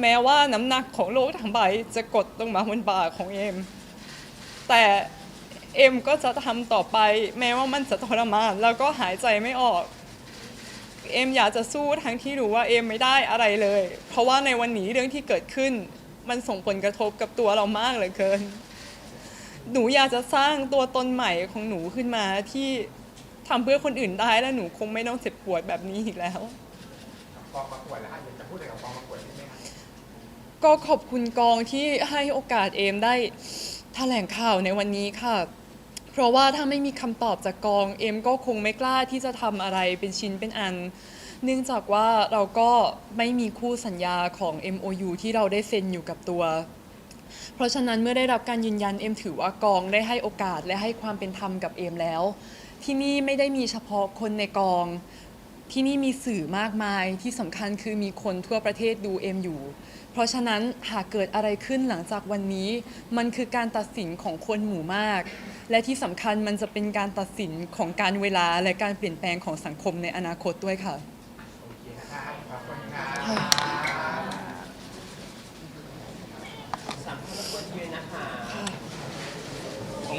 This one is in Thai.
แม้ว่าน้ำหนักของโลกทั้งใบจะกดลงมาบนบ่าของเอม แต่เอ็มก็จะทำต่อไป แม้ว่ามันจะทรมานแล้วก็หายใจไม่ออก เอ็มอยากจะสู้ทั้งที่รู้ว่าเอ็มไม่ได้อะไรเลย เพราะว่าในวันนี้เรื่องที่เกิดขึ้น มันส่งผลกระทบกับตัวเรามากเหลือเกิน หนูอยากจะสร้างตัวตนใหม่ของหนูขึ้นมาที่ทำเพื่อคนอื่นได้และหนูคงไม่ต้องเจ็บปวดแบบนี้อีกแล้ว กองประกวดแล้วอยากจะพูดอะไรกับกองประกวด ก็ขอบคุณกองที่ให้โอกาสเอมได้แถลงข่าวในวันนี้ค่ะ เพราะว่าถ้าไม่มีคำตอบจากกองเอมก็คงไม่กล้าที่จะทำอะไรเป็นชิ้นเป็นอัน เนื่องจากว่าเราก็ไม่มีคู่สัญญาของ MOU ที่เราได้เซ็นอยู่กับตัว เพราะฉะนั้นเมื่อได้รับการยืนยันเอมถือว่ากองได้ให้โอกาสและให้ความเป็นธรรมกับเอมแล้ว ที่นี่ไม่ได้มีเฉพาะคนในกอง ที่นี่มีสื่อมากมายที่สำคัญคือมีคนทั่วประเทศดูเอ็มอยู่ เพราะฉะนั้นหากเกิดอะไรขึ้นหลังจากวันนี้ มันคือการตัดสินของคนหมู่มาก และที่สำคัญมันจะเป็นการตัดสินของการเวลาและการเปลี่ยนแปลงของสังคมในอนาคตด้วยค่ะ โอเคนะคะขอบคุณค่ะ สามคนรบกวนยืนนะคะ ต้อง